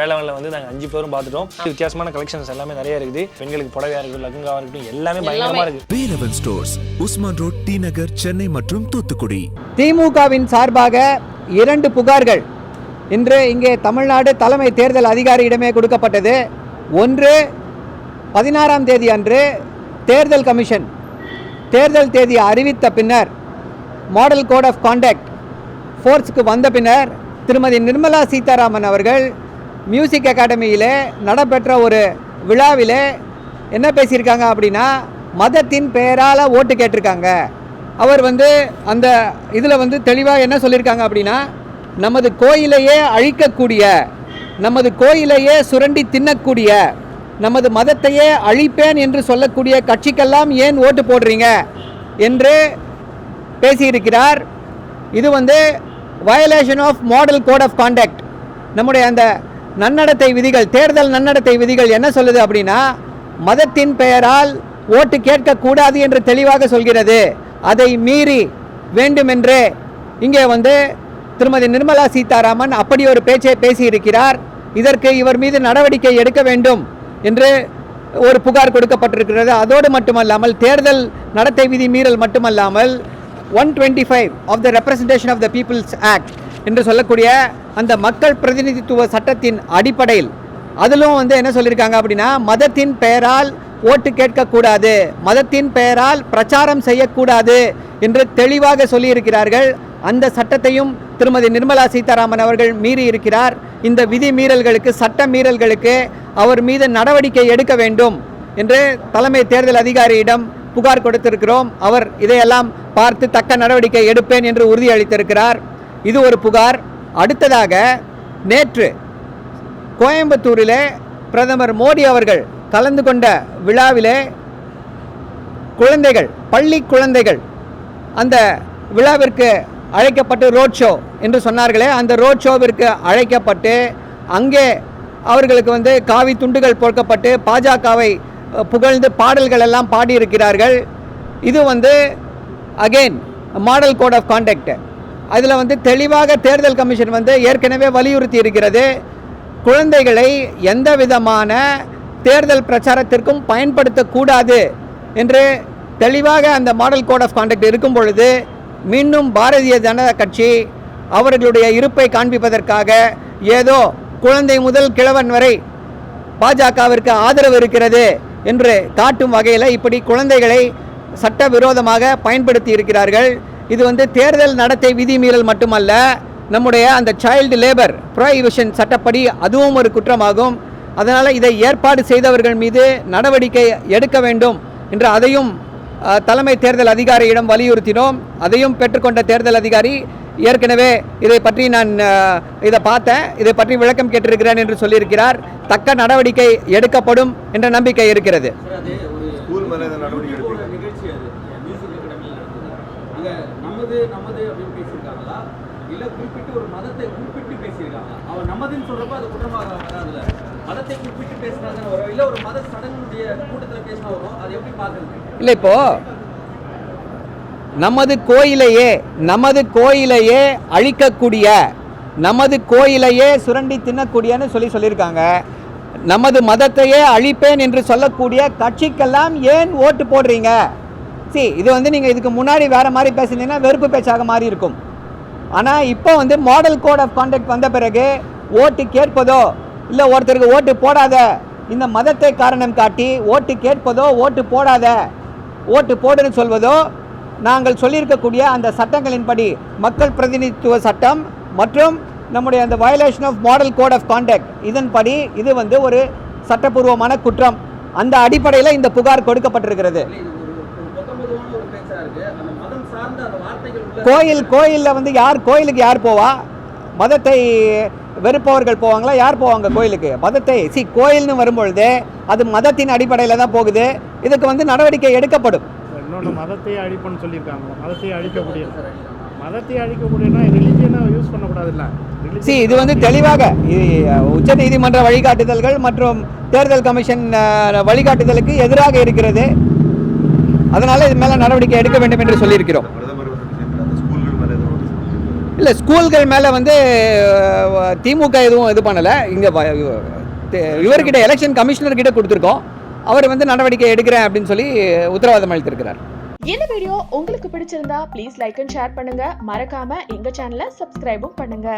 வேளாண்ல வந்து நாங்கள் அஞ்சு பேரும் பார்த்துட்டோம். வித்தியாசமான கலெக்ஷன்ஸ் எல்லாமே நிறைய இருக்குது. பெண்களுக்கு புடவையா இருக்கட்டும் லகுங்காவா இருக்கட்டும் எல்லாமே பயங்கரமா இருக்கு. Velavan stores Usman road T Nagar Chennai மற்றும் தூத்துக்குடி. திமுகவின் சார்பாக இரண்டு புகார்கள். இன்று இங்கே தமிழ்நாடு தலைமை தேர்தல் அதிகாரியிடமே கொடுக்கப்பட்டது. ஒன்று பதினாறாம் தேதி அன்று தேர்தல் கமிஷன் தேர்தல் தேதி அறிவித்த பின்னர் மாடல் கோட் ஆஃப் கான்டக்ட் ஃபோர்ஸுக்கு வந்த பின்னர் திருமதி நிர்மலா சீதாராமன் அவர்கள் மியூசிக் அகாடமியிலே நடைபெற்ற ஒரு விழாவிலே என்ன பேசியிருக்காங்க அப்படின்னா மதத்தின் பெயரால் ஓட்டு கேட்டிருக்காங்க. அவர் வந்து அந்த இதில் வந்து தெளிவாக என்ன சொல்லியிருக்காங்க அப்படின்னா நமது கோயிலையே அழிக்கக்கூடிய நமது கோயிலையே சுரண்டி தின்னக்கூடிய நமது மதத்தையே அழிப்பேன் என்று சொல்லக்கூடிய கட்சிக்கெல்லாம் ஏன் ஓட்டு போடுறீங்க? என்று பேசியிருக்கிறார். இது வந்து violation of model code of contact நம்முடைய அந்த நன்னடத்தை விதிகள் தேர்தல் நன்னடத்தை விதிகள் என்ன சொல்லுது அப்படின்னா மதத்தின் பெயரால் ஓட்டு கேட்கக்கூடாது என்று தெளிவாக சொல்கிறது. அதை மீறி வேண்டுமென்றே இங்கே வந்து திருமதி நிர்மலா சீதாராமன் அப்படி ஒரு பேச்சை பேசியிருக்கிறார். இதற்கு இவர் மீது நடவடிக்கை எடுக்க வேண்டும் என்று ஒரு புகார் கொடுக்கப்பட்டிருக்கிறது. அதோடு மட்டுமல்லாமல் தேர்தல் நடத்தை விதி மீறல் மட்டுமல்லாமல் one twenty five of the representation of the people's act என்று சொல்லக்கூடிய அந்த மக்கள் பிரதிநிதித்துவ சட்டத்தின் அடிப்படையில் அதிலும் வந்து என்ன சொல்லியிருக்காங்க அப்படின்னா மதத்தின் பெயரால் ஓட்டு கேட்கக்கூடாது மதத்தின் பெயரால் பிரச்சாரம் செய்யக்கூடாது என்று தெளிவாக சொல்லியிருக்கிறார்கள். அந்த சட்டத்தையும் திருமதி நிர்மலா சீதாராமன் அவர்கள் மீறி இருக்கிறார். இந்த விதி மீறல்களுக்கு சட்ட மீறல்களுக்கு அவர் மீது நடவடிக்கை எடுக்க வேண்டும் என்று தலைமை தேர்தல் அதிகாரியிடம் புகார் கொடுத்திருக்கிறோம். அவர் இதையெல்லாம் பார்த்து தக்க நடவடிக்கை எடுப்பேன் என்று உறுதியளித்திருக்கிறார். இது ஒரு புகார். அடுத்ததாக நேற்று கோயம்புத்தூரிலே பிரதமர் மோடி அவர்கள் கலந்து கொண்ட விழாவிலே குழந்தைகள் பள்ளி குழந்தைகள் அந்த விழாவிற்கு அழைக்கப்பட்டு ரோட் ஷோ என்று சொன்னார்களே அந்த ரோட் ஷோவிற்கு அழைக்கப்பட்டு அங்கே அவர்களுக்கு வந்து காவி துண்டுகள் போர்க்கப்பட்டு பாஜகவை புகழ்ந்து பாடல்கள் எல்லாம் பாடியிருக்கிறார்கள். இது வந்து again model code of contact அதில் வந்து தெளிவாக தேர்தல் கமிஷன் வந்து ஏற்கனவே வலியுறுத்தி இருக்கிறது. குழந்தைகளை எந்த விதமான தேர்தல் பிரச்சாரத்திற்கும் பயன்படுத்தக்கூடாது என்று தெளிவாக அந்த மாடல் கோட் ஆஃப் கான்டக்ட் இருக்கும் பொழுது மீண்டும் பாரதிய ஜனதா கட்சி அவர்களுடைய இருப்பை காண்பிப்பதற்காக ஏதோ குழந்தை முதல் கிழவன் வரை பாஜகவிற்கு ஆதரவு இருக்கிறது என்று காட்டும் வகையில் இப்படி குழந்தைகளை சட்டவிரோதமாக பயன்படுத்தி இருக்கிறார்கள். இது வந்து தேர்தல் நடத்தை விதிமீறல் மட்டுமல்ல நம்முடைய அந்த சைல்டு லேபர் ப்ரோஹிபிஷன் சட்டப்படி அதுவும் ஒரு குற்றமாகும். அதனால் இதை ஏற்பாடு செய்தவர்கள் மீது நடவடிக்கை எடுக்க வேண்டும் என்று அதையும் தலைமை தேர்தல் அதிகாரியிடம் வலியுறுத்தினோம். அதையும் பெற்றுக்கொண்ட தேர்தல் அதிகாரி ஏற்கனவே இதை பற்றி நான் இதை பார்த்தேன். இதை பற்றி விளக்கம் கேட்டிருக்கிறேன் என்று சொல்லியிருக்கிறார். தக்க நடவடிக்கை எடுக்கப்படும் என்ற நம்பிக்கை இருக்கிறது ஸ்கூல் மேலே இந்த நடவடிக்கை ஒரு எடுப்பீங்க நிகழ்ச்சி அது மியூசிக் அகாடமியில் நடந்தது அங்க நமது நமது அப்படின்னு பேசியிருக்காங்களா? இல்லை குறிப்பிட்டு ஒரு மதத்தை குறிப்பிட்டு பேசியிருக்காங்களா? அவன் நமதுன்னு சொல்கிறப்ப அது குற்றமாக வராதுல மதத்தை குறிப்பிட்டு பேசுறாங்கன்னு வரும். இல்லை ஒரு மத சடங்குடைய கூட்டத்தில் பேசினா வரும். அது எப்படி பார்க்குறது? இல்லை இப்போ நமது கோயிலையே நமது கோயிலையே அழிக்கக்கூடிய நமது கோயிலையே சுரண்டி தின்னக்கூடியன்னு சொல்லி சொல்லியிருக்காங்க. நமது மதத்தையே அழிப்பேன் என்று சொல்லக்கூடிய கட்சிக்கெல்லாம் ஏன் ஓட்டு போடுறீங்க? சி இது வந்து நீங்கள் இதுக்கு முன்னாடி வேற மாதிரி பேசுனீங்கன்னா வெறுப்பு பேச்சாக மாதிரி இருக்கும். ஆனால் இப்போ வந்து மாடல் கோட் ஆஃப் கான்டக்ட் வந்த பிறகு ஓட்டு கேட்பதோ இல்லை ஒருத்தருக்கு ஓட்டு போடாத இந்த மதத்தை காரணம் காட்டி ஓட்டு கேட்பதோ ஓட்டு போடாத ஓட்டு போடுன்னு சொல்வதோ நாங்கள் சொல்லியிருக்கக்கூடிய அந்த சட்டங்களின்படி மக்கள் பிரதிநிதித்துவ சட்டம் மற்றும் நம்முடைய அந்த violation of model code of contact இதன்படி இது வந்து ஒரு சட்டப்பூர்வமான குற்றம். அந்த அடிப்படையில் இந்த புகார் கொடுக்கப்பட்டிருக்கிறது இல்ல இது ஒரு ஒரு பொத்தம்பதுவான ஒரு பேச்சா இருக்கு அந்த மதம் சார்ந்த அந்த வார்த்தைகள் உள்ள கோயில் கோயிலில் வந்து யார் கோயிலுக்கு யார் போவா? மதத்தை வெறுப்பவர்கள் போவாங்களா? யார் போவாங்க கோயிலுக்கு? மதத்தை. சி கோயில்னு வரும்பொழுது அது மதத்தின் அடிப்படையில் தான் போகுது. இதுக்கு வந்து நடவடிக்கை எடுக்கப்படும். இன்னொன்று மதத்தையே அழிப்புன்னு சொல்லியிருக்காங்க. மதத்தையே அழிக்கக்கூடிய. மதத்தை அழிக்கக்கூடியனா ரிலிஜியனாக யூஸ் பண்ணக்கூடாதுல்ல. சி இது வந்து தெளிவாக உச்ச நீதிமன்ற வழிகாட்டுதல்கள் மற்றும் தேர்தல் கமிஷன் வழிகாட்டுதலுக்கு எதிராக இருக்கிறது. அதனால இது மேல நடவடிக்கை எடுக்க வேண்டும் என்று சொல்லியிருக்கிறோம் பிரதமர் வந்து விஷயத்தில் அந்த ஸ்கூல்கள் மேலே எதுவும் notice இல்லை ஸ்கூல்கள் மேலே வந்து திமுக எதுவும் இது பண்ணலை. இங்கே இவர்கிட்ட எலெக்ஷன் கமிஷனர்கிட்ட கொடுத்துருக்கோம். அவர் வந்து நடவடிக்கை எடுக்கிறேன் அப்படின்னு சொல்லி உத்தரவாதம் அளித்திருக்கிறார். இந்த வீடியோ உங்களுக்கு பிடிச்சிருந்தா ப்ளீஸ் லைக் அண்ட் ஷேர் பண்ணுங்க. மறக்காம எங்க சேனலை சப்ஸ்கிரைபும் பண்ணுங்க.